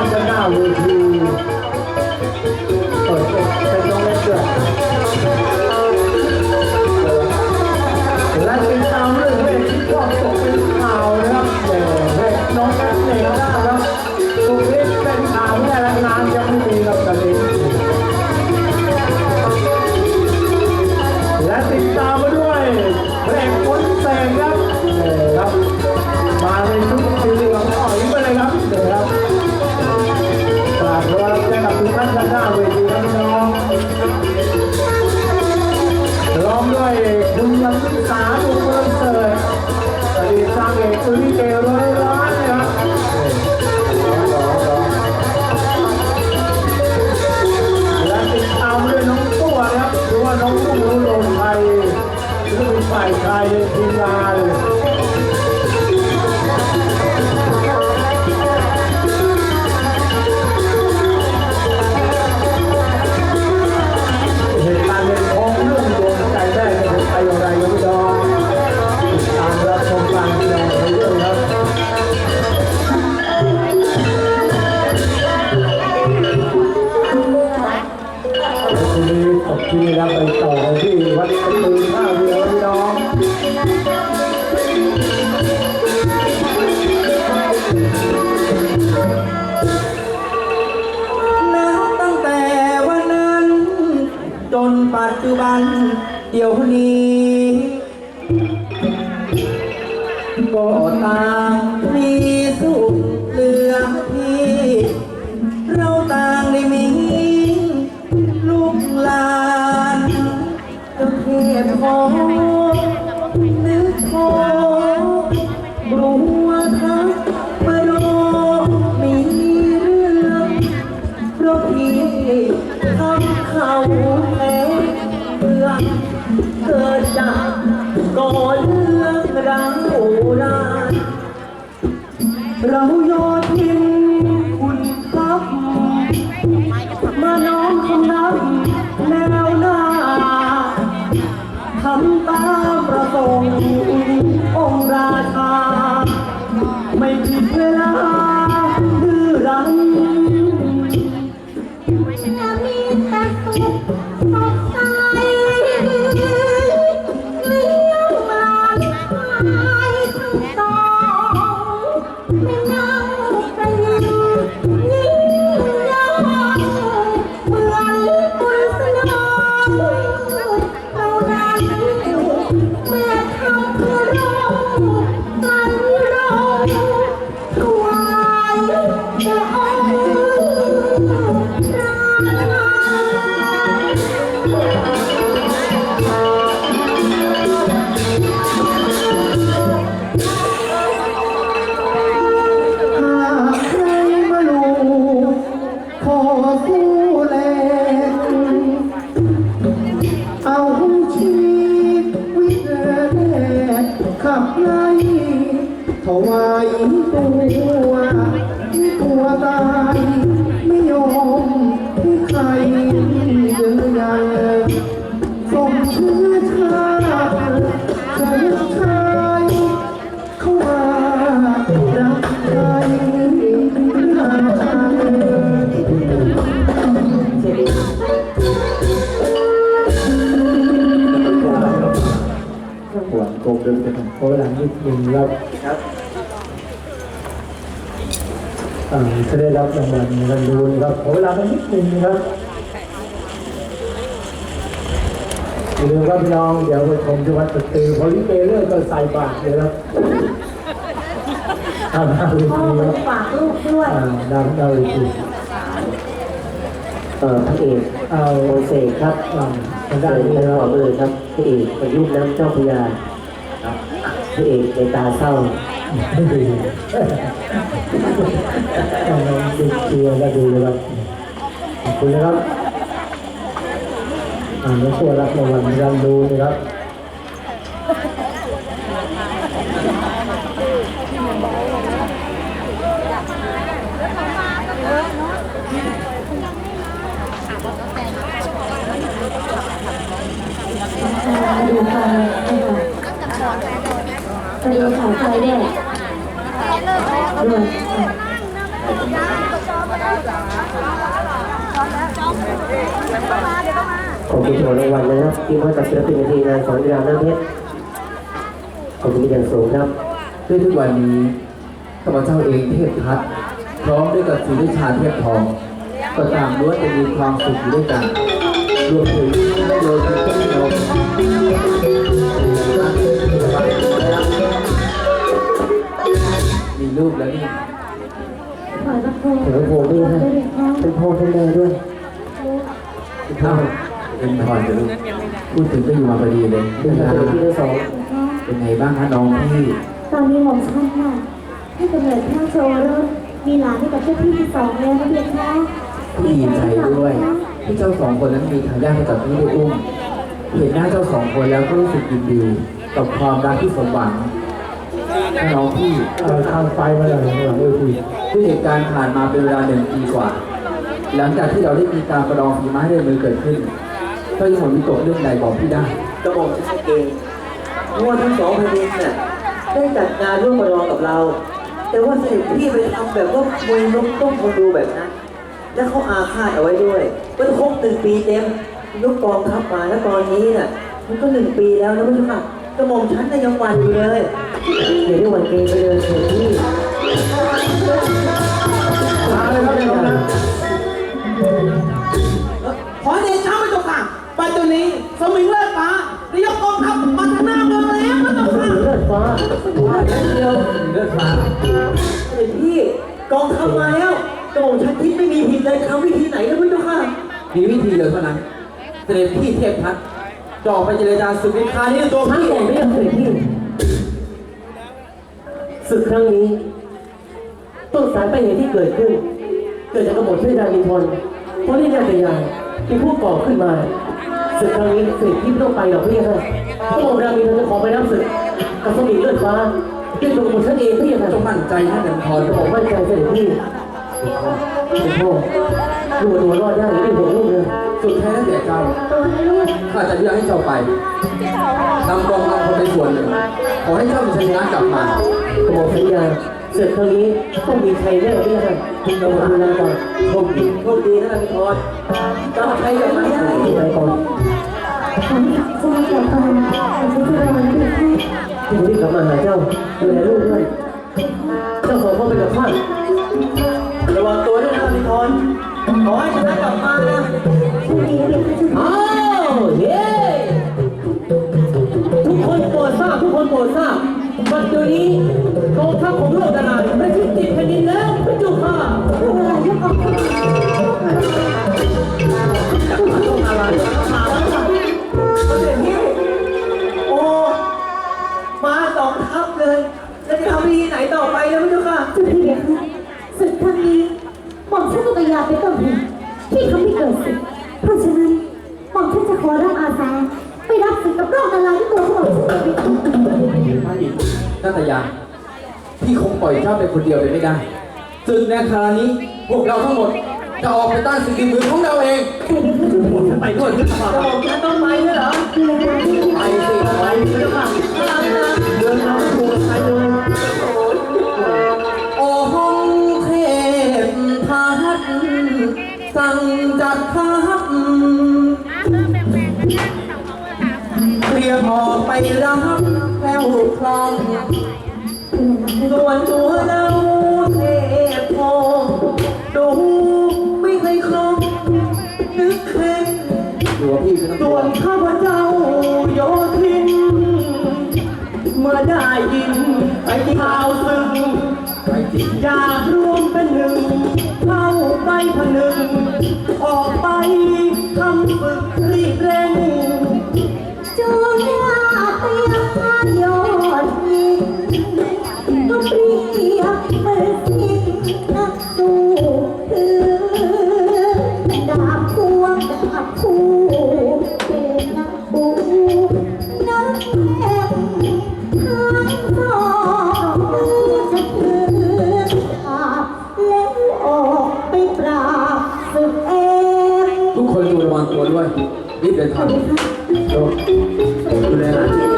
านจ ฝ่ จจุบัน เดี๋ยวนี้ก็ต่างมีสุขเหลือพี่ เราต่างได้มีลูกหลานก็เทพขอนึ เรื่องราวโบราณเราโยนทิ้งคุณทับมาน้อมคำนับแนวหน้าทำตามประสงค์องค์ราชา ไม่ผิดเวลาดื้อรั้น กับไล่ถวายตัว นิดนึงครับครับอ่าจะได้รับรางวัลกันดูนะครับขอเวลากันนิดนึงนะครับอย่าลืมครับพี่น้องเดี๋ยวไปชมที่วัดสตรีพอลิเกเลิกก็ใส่บาตรเลยครับทำหน้าเวพ่อทีมาครับฝากลูกด้วยอ่าดำหน้าเวทีเอ่อพระเอกเอาโอเสกครับอ่าทางได้ด้านนี้ได้นะขคอรับเลยครับพระเอกประยุทธ์น้ำเจ้าพระยาครับ พระเอกในตาเศร้าไม่ดีเอาน้องดูเชียร์ก็ดูนะครับขอบคุณนะครับอ่านแล้วช่วรับรางวัลรำดูนะครับดูค่ะ ไปดูข่าวไทยเนี่ยด้วยขอบคุณของรางวัลนะครับที่มอบกับศิลปินในทีมงานสอนรามน้ำเพชรขอบคุณเป็นอย่างสูงครับด้วยทุกวันนี้ข้าพเจ้าเองเทพทัตพร้อมด้วยกับศรีวิชาเทพทองก็ต่างล้วนจะมีความสุขอยู่ด้วยกันรวมถึงโดยที่ต้นเรา มีลูกแล้วนี่ขอรับโทษถึงโพด้วยนะเป็นพ่อเป็นแม่ด้วยข้าวเป็นพรจะลูกพูดถึงก็อยู่มาพอดีเลยเป็เป็นนการไงที่ทั้งสองเป็นไงบ้างคะน้องพี่ตอนนี้หม่อมฉันค่ะให้กำเนิดพระโชว์รถมีหลานให้กับเจ้าพี่ที่สองแล้วนะเบียร์คะพี่ดีใจด้วยที่เจ้าสองคนนั้นมีทายาทให้กับพี่ได้อุ้มเห็นหน้าเจ้าสองคนแล้วก็รู้สึกยินดีกับความรักที่สมหวัง น้องพี่เอ่อทางไฟมาอย่างหลังเวทีด้วยเหตุการณ์ผ่านมาเป็นเวลาหนึ่งปีกว่า หลังจากที่เราได้มีการประลองฝีไม้เรื่อยมือเกิดขึ้นก็ยังหมดวิตกเรื่องใดบอกพี่ได้กระบอกชัดเจนเพราะว่าทั้งสองแผ่นดินน่ะได้จัดงานร่วมประลองกับเรา แต่ว่าเสด็จพี่ไปทำแบบว่ามวยล้มต้มคนดูแบบนั้น แล้วเขาอาฆาตเอาไว้ด้วยว่าจะครบหนึ่งปีเต็มยกกองทัพมาแล้วตอนนี้น่ะมันก็หนึ่งปีแล้วนะพี่ชุค่ะกระหม่อมฉันน่ะยังวันอยู่เลย เดี๋ยวได้หวันเกรงไปเลยเถิดพี่มาเลยครับพี่น้องนะขอเดชะพระเจ้าค่ะปัจจุบันนี้สมิงเลิศฟ้าได้ยกกองทัพมาทางหน้าเมืองแล้วพระเจ้าค่ะเลือดฟ้าเดียวเลือดฟ้าเสด็จพี่กองทัพมาแล้วกระหม่อมฉันคิดไม่มีผิดเลยทำวิธีไหนนะพี่เจ้าค่ะมีวิธีเดียวเท่านั้น เสด็จพี่เทพทัตจะออกไปเจรจาศึกในคราวนี้ด้วยตัวท่านพี่ใหญ่ไม่ยังเสด็จพี่ ศึกครั้งนี้ ต้นสายไปเหตุที่เกิดขึ้น เกิดจากกบฏช่วยดารินทนเพราะนี่นาตยาเป็นผู้ก่อขึ้นมาศึกครั้งนี้เสด็จพี่ไม่ต้องไปหรอกพี่ค่ะพระองค์ดารินทนจะขอไปรับศึกกับสมิงเลือดฟ้าด้วยตัวกบฏฉันเองพี่ค่ะจงมั่นใจนะเดินพรจะบอกมั่นใจเสด็จพี่ เป็นพ่อดูตัวรอดได้ไม่ห่วงลูกเลยสุดท้ายแล้วแต่เจ้าข้าจะเลือกให้เจ้าไปนำกองนำคนไปส่วนหนึ่งขอให้เจ้ามีชัยชนะกลับมากระบอกสัญญาเสร็จครั้งนี้ต้องมีใครแน่พี่ค่ะเรามาดูแลก่อนโชคดีโชคดีนะพี่ทอนจำใครกับไม่ได้ไปก่อนขอให้สมัยก่อนตอนฉันจะรอนะเบียร์คะที่ผมรีบกลับมาหาเจ้าดูแลลูกด้วยเจ้าสองคนไปกับข้า ระวังตัวด้วยนะพี่ทอนขอให้ชนะกลับมานะอ้าวเย้ทุกคนโปรดทราบทุกคนโปรดทราบบัดเดี๋ยวนี้กองทัพของโลกนานาไม่ถึงติดแผ่นดินแล้วพระเจ้าค่ะเวลายกออกโอ้าตยาพี่คงปล่อยเจ้าไปคนเดียวเลยไม่ได้ศึกในคราวนี้พวกเราทั้งหมดจะออกไปต้านศึกในมือของเราเองใช่ไหมคะเจ้าพี่ไปด้วยหรือเปล่าจะบอกฉันต้องไปด้วยเหรอมีเวลาที่ไปสิไปพระเจ้าค่ะเดินทางถูกไปเลยโอ้ห้องเทพพัดสั่งจัดทัพเตรียมออกไปรับแก้วคลอง ส่วนตัวเราเทพทองดูไม่เคยคลองนึกเคล็ดตัวพี่คือส่วนข้าพเจ้าโยธิน เมื่อได้ยินไปข่าวซึ่งอยากรวมเป็นหนึ่งเข้าไปผนึกออกไป รีบเดินทางดูแลหลาน